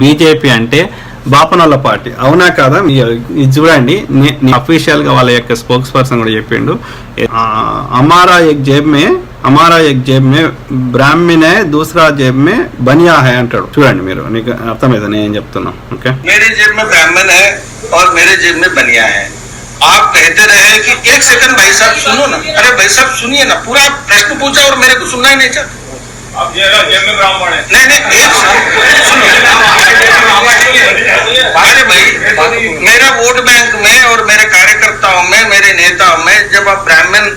BJP అంటే బాపనోళ్ళ party అవునా కాదా మీ- ఇది చూడండి అఫీషియల్ గా వాళ్ళ యొక్క స్పోక్స్ పర్సన్ కూడా చెప్పిండు ఆ, అమారా ఎక్ జేబ్ మే అమారా ఎక్ జేబ్ మే బ్రాహ్మణ్ హై దూసరా జేబ్ మే బనియా హై అంటాడు చూడండి మీరు నీకు అర్థమైంది నేను ఏం చెప్తున్నా ఓకే मेरे जेब में ब्राह्मण है और मेरे जेब में बनिया है आप कहते रहे कि एक सेकंड भाई साहब सुनो ना अरे भाई साहब सुनिए ना पूरा प्रश्न पूछा और मेरे को सुनना ही नहीं चाहते आप जेब जेब में ब्राह्मण है नहीं नहीं एक मेरा वोट बैंक में और मेरे कार्यकर्ताओं में मेरे नेताओं में जब आप ब्राह्मण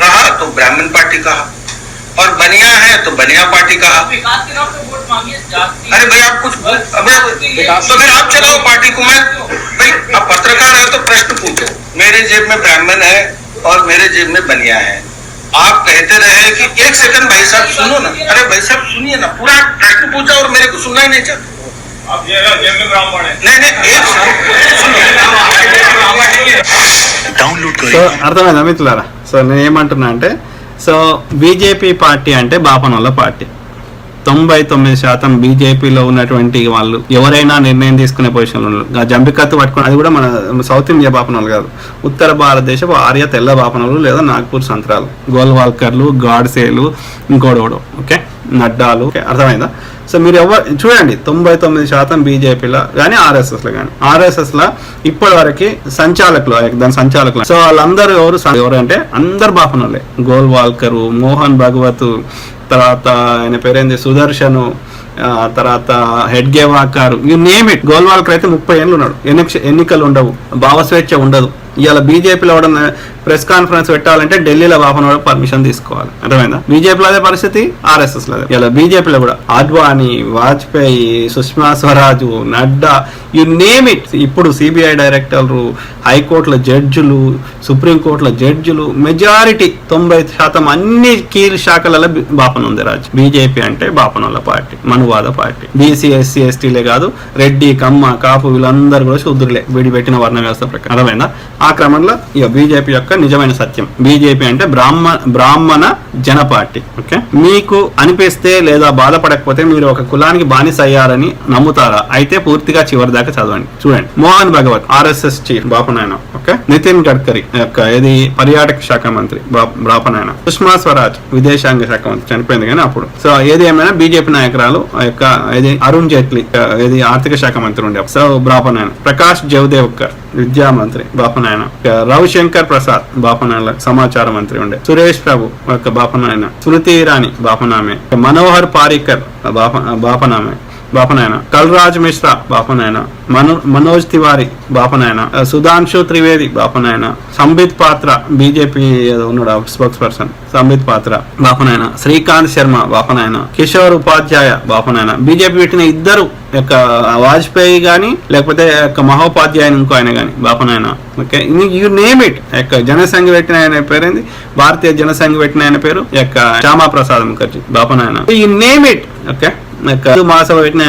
रहा तो ब्राह्मण पार्टी कहा। और बनिया है तो बनिया पार्टी कहा। विकास के नाम पे वोट मांगिए जाति। अरे भाई आप कुछ तो फिर आप चलाओ पार्टी को मैं भाई आप पत्रकार है तो प्रश्न पूछो। मेरे जेब में ब्राह्मण है और मेरे जेब में बनिया है। आप कहते रहे कि एक सेकंड भाई साहब सुनो ना। अरे भाई साहब सुनिए ना। पूरा प्रश्न पूछा और मेरे को सुनना ही नहीं चाहते। సో అర్థమైందా మిత్రులారా? సో నేను ఏమంటున్నా అంటే సో బీజేపీ పార్టీ అంటే బాపనోళ్ళ పార్టీ. తొంభై తొమ్మిది శాతం బీజేపీలో ఉన్నటువంటి వాళ్ళు ఎవరైనా నిర్ణయం తీసుకునే పొజిషన్లో ఉన్నారు. జంబికత్తు పట్టుకుని అది కూడా మన సౌత్ ఇండియా బాపనోళ్ళు కాదు. ఉత్తర భారతదేశపు ఆర్య తెల్ల బాపనోళ్ళు లేదా నాగ్పూర్ సంత్రాలు. గోల్వాల్కర్లు గాడ్సేలు ఇంకోడోడు ఓకే నడ్డాలు. ఓకే అర్థమైందా? సో మీరు ఎవరు చూడండి తొంభై తొమ్మిది శాతం బీజేపీలో కానీ ఆర్ఎస్ఎస్లో కానీ ఆర్ఎస్ఎస్లో ఇప్పటి వరకు సంచాలకులు దాని సంచాలకులు. సో వాళ్ళందరూ ఎవరు ఎవరు అంటే అందరు బాపనోళ్ళే. గోల్వాల్కరు మోహన్ భగవత్ తర్వాత ఆయన పేరేంది? సుదర్శను తర్వాత Hedgewar. You name it. Golwalkar అయితే ముప్పై ఏళ్ళు ఉన్నాడు. ఎన్నిక ఎన్నికలు ఉండవు. భావస్వేచ్ఛ ఉండదు. ఇవాళ బీజేపీలో ఎవడన్నా ప్రెస్ కాన్ఫరెన్స్ పెట్టాలంటే ఢిల్లీలో బాపనోడు పర్మిషన్ తీసుకోవాలి. అర్థమైందా? బీజేపీలో అదే పరిస్థితి ఆర్ఎస్ఎస్లో అదే. ఇలా బీజేపీలో కూడా Advani Vajpayee Sushma Swaraj Nadda you name it ఇప్పుడు సిబిఐ డైరెక్టర్లు హైకోర్టుల జడ్జులు సుప్రీంకోర్టుల జడ్జులు మెజారిటీ తొంభై శాతం అన్ని కీల్ శాఖలలో బాపన ఉంది రాజు. బీజేపీ అంటే బాపనోళ్ళ పార్టీ మనువాద పార్టీ. బీసీ ఎస్సీ ఎస్టీలే కాదు రెడ్డి కమ్మ కాపు వీళ్ళందరూ కూడా శూద్రులే. విడిపెట్టిన వర్ణ వ్యవస్థ ప్రకారం. అర్థమైందా? ఆ క్రమంలో ఇక బీజేపీ యొక్క నిజమైన సత్యం. బీజేపీ అంటే బ్రాహ్మ బ్రాహ్మణ జన పార్టీ ఓకే? మీకు అనిపిస్తే లేదా బాధపడకపోతే మీరు ఒక కులానికి బానిస అయ్యారని నమ్ముతారా? అయితే పూర్తిగా చివరి దాకా చదవండి. చూడండి. మోహన్ భగవత్ ఆర్ఎస్ఎస్ చీఫ్ బాపనాయన. ఓకే? నితిన్ గడ్కరీ యొక్క ఇది పర్యాటక శాఖ మంత్రి బాపనాయన. సుష్మా స్వరాజ్ విదేశాంగ శాఖ మంత్రి. చనిపోయింది కానీ అప్పుడు. సో ఏది ఏమైనా బీజేపీ నాయకురాలు యొక్క ఇది అరుణ్ జైట్లీ ఏది? ఇది ఆర్థిక శాఖ మంత్రి ఉండే సో బ్రాపనాయన ప్రకాష్ జవదేవ్కర్ విద్యా మంత్రి బాపనాయన. ఆయన. రవిశంకర్ ప్రసాద్ బాపనాయన సమాచార మంత్రి ఉండే. సురేష్ ప్రభు యొక్క బాపనాయన. స్మృతి ఇరానీ బాపనామే. మనోహర్ పారికర్ బాప బాపనామే. బాపనాయన. కల్రాజ్ మిశ్రా బాపనాయన. మను మనోజ్ తివారి బాపనాయన. సుధాంశు త్రివేది బాపనాయన. సంబిత్ పాత్ర బీజేపీ ఉన్నాడు స్పోక్స్ పర్సన్ సంబిత్ పాత్ర బాపనాయన. శ్రీకాంత్ శర్మ బాపనాయన. కిషోర్ ఉపాధ్యాయ బాపనాయన. బీజేపీ పెట్టిన ఇద్దరు యొక్క వాజ్పేయి గాని లేకపోతే యొక్క మహోపాధ్యాయ ఇంకో ఆయన గాని బాపనాయన. ఓకే యూ నేమ్ ఇట్ యొక్క జనసంఘ పెట్టిన ఆయన పేరేంది భారతీయ జనసంఘ పెట్టిన ఆయన పేరు యొక్క Shyama Prasad Mukherjee బాపనాయన. You name it okay. యొక్క పెట్టిన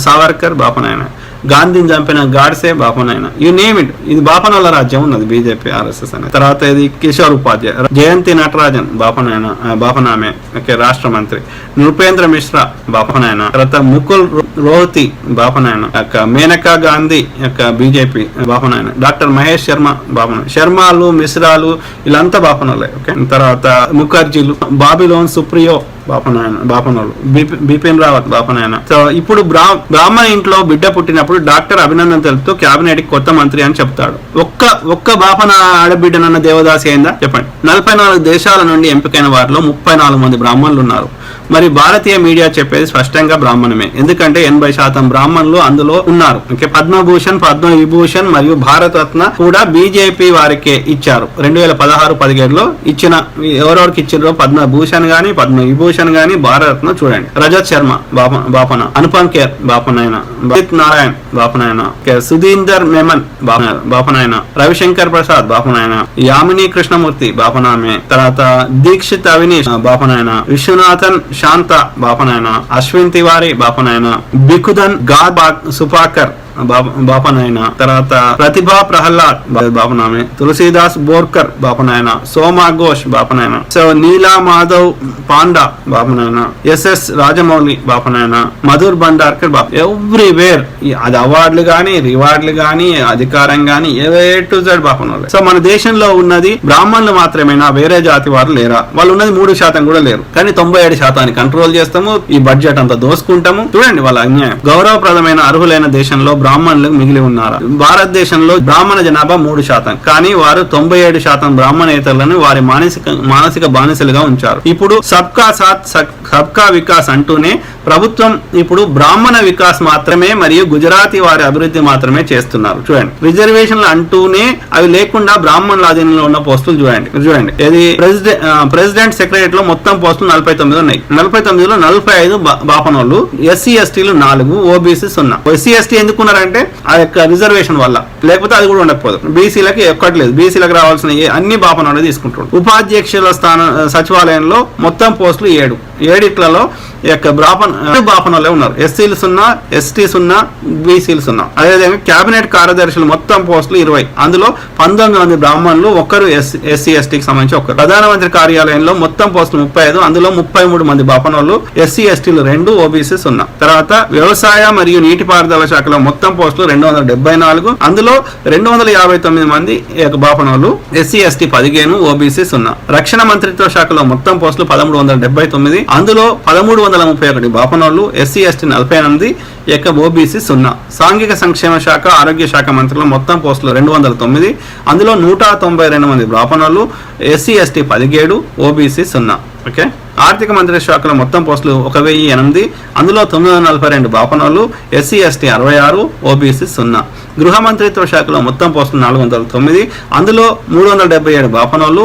సావర్కర్ బాపనాయన గాంధీని చంపిన గాడ్సే బాపనాయన యూ నేమ్ ఇట్. ఇది బాపనల రాజ్యం ఉన్నది బీజేపీ ఆర్ఎస్ఎస్ అనేది తర్వాత ఇది కిషోర్ ఉపాధ్యాయ. జయంతి నటరాజన్ బాపనాయన బాపనామే ఓకే రాష్ట్ర మంత్రి. నృపేంద్ర మిశ్రా బాపనాయన తర్వాత ముకుల్ రో- రోహతి బాపనాయన యొక్క మేనకా గాంధీ యొక్క బీజేపీ బాపనాయన డాక్టర్ మహేష్ శర్మ బాపన శర్మలు మిశ్రాలు వీళ్ళంతా బాపనలే ఓకే. తర్వాత ముఖర్జీలు బాబిలోన్ సుప్రియో బాపనాయన బాపనలు బిపి- బిపిన్ రావత్ బాపనాయన. సో ఇప్పుడు బ్రా బ్రాహ్మణ ఇంట్లో బిడ్డ పుట్టినప్పుడు డాక్టర్ అభినందన్ తెలుపుతూ కేబినెట్ కొత్త మంత్రి అని చెప్తాడు. ఒక్క ఒక్క బాపన ఆడబిడ్డనన్న దేవదాసి అయిందా? చెప్పండి. నలభై నాలుగు దేశాల నుండి ఎంపికైన వారిలో ముప్పై నాలుగు మంది బ్రాహ్మణులు ఉన్నారు. మరి భారతీయ మీడియా చెప్పేది స్పష్టంగా బ్రాహ్మణమే. ఎందుకంటే ఎనభై శాతం బ్రాహ్మణులు అందులో ఉన్నారు. ఓకే పద్మభూషణ్ పద్మ విభూషణ్ మరియు భారత రత్న కూడా బీజేపీ వారికే ఇచ్చారు. రెండు వేల పదహారు పదిహేడులో ఇచ్చిన ఎవరెవరికి ఇచ్చారో పద్మభూషణ్ గాని పద్మ విభూషణ్ కిషన్ గాని భారతరత్న చూడండి. రజత్ శర్మ బాపన అనుపమ్ కేర్ బాపనాయన అజిత్ నారాయణ్ బాపనాయన సుధీందర్ మెమన్ బాపనాయన రవిశంకర్ ప్రసాద్ బాపనాయన యామిని కృష్ణమూర్తి బాపనామే తర్వాత దీక్షిత్ అవినీష్ బాపనాయన విశ్వనాథన్ శాంత బాపనాయన అశ్విన్ తివారి బాపనాయన బికుదన్గా సుపాకర్ బాపనాయన. తర్వాత ప్రతిభా ప్రహ్లాద్ బాపనామే. తులసీదాస్ బోర్కర్ బాపనాయన. సోమా ఘోష్ బాపనాయన. సో నీలా మాధవ్ పాండా బాపనాయన. ఎస్ఎస్ రాజమౌళి బాపనాయన. మధుర్ భండార్కర్ బాప ఎవ్రీవేర్. అది అవార్డులు గాని రివార్డులు గాని అధికారం గాని ఏ టు జెడ్ బాపనోళ్ళే సో మన దేశంలో ఉన్నది బ్రాహ్మణులు మాత్రమేనా? వేరే జాతి వారు లేరా? వాళ్ళు ఉన్నది మూడు శాతం కూడా లేరు. కానీ తొంభై ఏడు శాతాన్ని కంట్రోల్ చేస్తాము. ఈ బడ్జెట్ అంతా దోసుకుంటాము. చూడండి వాళ్ళ అన్యాయం. గౌరవప్రదమైన అర్హులైన దేశంలో బ్రాహ్మణులు మిగిలి ఉన్నారు? భారతదేశంలో బ్రాహ్మణ జనాభా మూడు శాతం. కానీ వారు తొంభై ఏడు శాతం బ్రాహ్మణేతరులను వారి మానసిక మానసిక బానిసలుగా ఉంచారు. ఇప్పుడు సబ్కా సాత్ సబ్కా వికాస్ అంటూనే ప్రభుత్వం ఇప్పుడు బ్రాహ్మణ వికాస్ మాత్రమే మరియు గుజరాతీ వారి అభివృద్ధి మాత్రమే చేస్తున్నారు. చూడండి. రిజర్వేషన్లు అంటూనే అవి లేకుండా బ్రాహ్మణుల ఆధీనంలో ఉన్న పోస్టులు చూడండి. చూడండి. ఇది ప్రెసిడెంట్ ప్రెసిడెంట్ సెక్రటరీ లో మొత్తం పోస్టులు నలభై తొమ్మిది ఉన్నాయి. నలభై తొమ్మిదిలో నలభై ఐదు బాపనోళ్ళు ఎస్సీ ఎస్టీలు నాలుగు ఓబీసీ సున్నా. ఎస్సీ ఎస్టీ ఉన్నారంటే ఆ యొక్క రిజర్వేషన్ వల్ల. లేకపోతే అది కూడా ఉండకపోదు. బీసీలకి ఎక్కట్లేదు. బీసీలకు రావాల్సిన అన్ని అన్ని అనేది తీసుకుంటారు ఉపాధ్యక్షుల స్థానం సచివాలయంలో మొత్తం పోస్టులు ఏడు. ఏడిట్లలో యొక్క బాపన బాపనోళ్ళే ఉన్నారు. ఎస్సీలు సున్నా ఎస్టీ సున్నా బీసీలు సున్నా. అదేవిధంగా కేబినెట్ కార్యదర్శులు మొత్తం పోస్టులు ఇరవై. అందులో పంతొమ్మిది మంది బ్రాహ్మణులు ఒక్కరు ఎస్సీ ఎస్టీకి సంబంధించి ఒకరు. ప్రధానమంత్రి కార్యాలయంలో మొత్తం పోస్టులు ముప్పై ఐదు అందులో ముప్పై మూడు మంది బాపనోళ్ళు ఎస్సీ ఎస్టీలు రెండు ఓబీసీ సున్నా. తర్వాత వ్యవసాయ మరియు నీటిపారుదల శాఖలో మొత్తం పోస్టులు రెండు వందల డెబ్బై నాలుగు. అందులో రెండు వందల యాభై తొమ్మిది మంది ఈ బాపనోళ్ళు ఎస్సీ ఎస్టీ పదిహేను ఓబీసీ సున్నా. రక్షణ మంత్రిత్వ శాఖలో మొత్తం పోస్టులు పదమూడు వందల డెబ్బై తొమ్మిది. అందులో పదమూడు వందల ముప్పై ఒకటి బాపనోళ్ళు ఎస్సీ ఎస్టీ నలభై ఎనిమిది యొక్క ఓబీసీ సున్నా. సాంఘిక సంక్షేమ శాఖ ఆరోగ్య శాఖ మంత్రుల మొత్తం పోస్టులు రెండు వందల తొమ్మిది. అందులో నూట తొంభై రెండు మంది బాపనోళ్ళు ఎస్సీ ఎస్టీ పదిహేడు ఓబీసీ సున్నా. ఓకే? ఆర్థిక మంత్రిత్వ శాఖలో మొత్తం పోస్టులు ఒక వెయ్యి ఎనిమిది అందులో తొమ్మిది వందల నలభై రెండు బాపనోళ్ళు ఎస్సీ ఎస్టీ అరవై ఆరు ఓబీసీ సున్నా. గృహ మంత్రిత్వ శాఖలో మొత్తం పోస్టులు నాలుగు వందల తొమ్మిది అందులో మూడు వందల డెబ్బై ఏడు బాపనోళ్ళు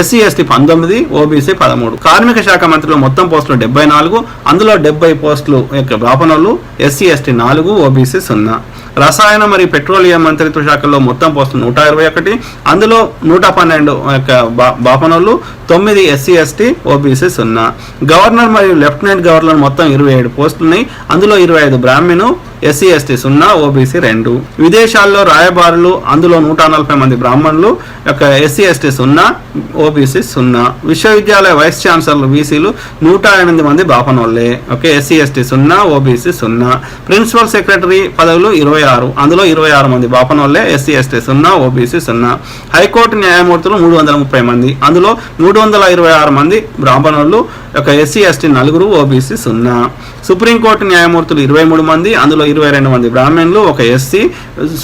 ఎస్సీ ఎస్టీ పంతొమ్మిది ఓబీసీ పదమూడు. కార్మిక శాఖ మంత్రిలో మొత్తం పోస్టులు డెబ్బై నాలుగు అందులో డెబ్బై పోస్టులు యొక్క బాపనోళ్ళు ఎస్సీ ఎస్టీ నాలుగు ఓబీసీ సున్నా. రసాయన మరియు పెట్రోలియం మంత్రిత్వ శాఖలో మొత్తం పోస్తుంది నూట ఇరవై ఒకటి. అందులో నూట పన్నెండు యొక్క బా- బాపనోళ్ళు తొమ్మిది ఎస్సీ ఎస్టీ ఓబీసీ సున్నా. గవర్నర్ మరియు లెఫ్టినెంట్ గవర్నర్ మొత్తం ఇరవై ఏడు పోస్టులున్నాయి. అందులో ఇరవై ఐదు బ్రాహ్మణు ఎస్సీ ఎస్టీ సున్నా ఓబీసీ రెండు. విదేశాల్లో రాయబారులు అందులో నూట నలభై మంది బ్రాహ్మణులు యొక్క ఎస్సీ ఎస్టీ సున్నా ఓబీసీ సున్నా. విశ్వవిద్యాలయ వైస్ ఛాన్సలర్లు బీసీలు నూట ఎనిమిది మంది బాపనోళ్ళే ఓకే ఎస్సీ ఎస్టీ సున్నా ఓబీసీ సున్నా. ప్రిన్సిపల్ సెక్రటరీ పదవులు ఇరవై ఆరు. అందులో ఇరవై ఆరు మంది బాపనోళ్ళే ఎస్సీ ఎస్టీ సున్నా ఓబీసీ సున్నా. హైకోర్టు న్యాయమూర్తులు మూడు వందల ముప్పై మంది. అందులో మూడు వందల ఇరవై ఆరు మంది బ్రాహ్మణులు యొక్క ఎస్సీ ఎస్టీ నలుగురు ఓబీసీ సున్నా. సుప్రీంకోర్టు న్యాయమూర్తులు ఇరవై మూడు మంది. అందులో ఇరవై రెండు మంది. బ్రాహ్మణులు ఒక ఎస్సీ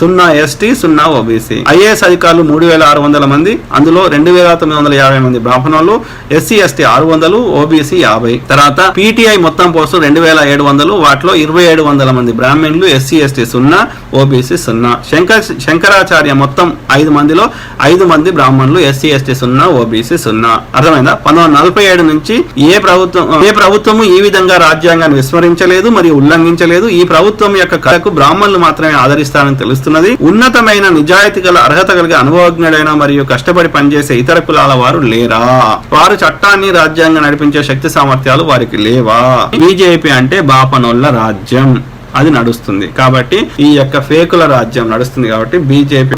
సున్నా ఎస్టీ సున్నా ఓబీసీ. ఐఏఎస్ అధికారులు మూడు వేల ఆరు వందల మంది. అందులో రెండు వేల తొమ్మిది వందల యాభై మంది బ్రాహ్మణులు ఎస్సీ ఎస్టీ ఆరు వందలు ఓబీసీ యాభై. తర్వాత పీటీఐ మొత్తం పోస్టులు రెండు వేల ఏడు వందలు. వాటిలో ఇరవై ఏడు వందల మంది బ్రాహ్మణులు ఎస్సీ ఎస్టీ సున్నా ఓబీసీ సున్నా. శంకర్ శంకరాచార్య మొత్తం ఐదు మందిలో ఐదు మంది బ్రాహ్మణులు ఎస్సీ ఎస్టీ సున్నా ఓబీసీ సున్నా. అర్థమైందా? పంతొమ్మిది నలభై ఏడు నుంచి ఏ ప్రభుత్వం ఏ ప్రభుత్వము ఈ విధంగా రాజ్యాంగాన్ని విస్మరించలేదు మరియు ఉల్లంఘించలేదు. ఈ ప్రభుత్వం యొక్క కళకు బ్రాహ్మణులు మాత్రమే ఆదరిస్తారని తెలుస్తున్నది. ఉన్నతమైన నిజాయితీ గల అర్హత కలిగి అనుభవజ్ఞుడైన మరియు కష్టపడి పనిచేసే ఇతర కులాల వారు లేరా? వారు చట్టాన్ని రాజ్యాంగం నడిపించే శక్తి సామర్థ్యాలు వారికి లేవా? బీజేపీ అంటే బాపనోళ్ళ రాజ్యం. అది నడుస్తుంది. కాబట్టి ఈ యొక్క ఫేకుల రాజ్యం నడుస్తుంది కాబట్టి బీజేపీ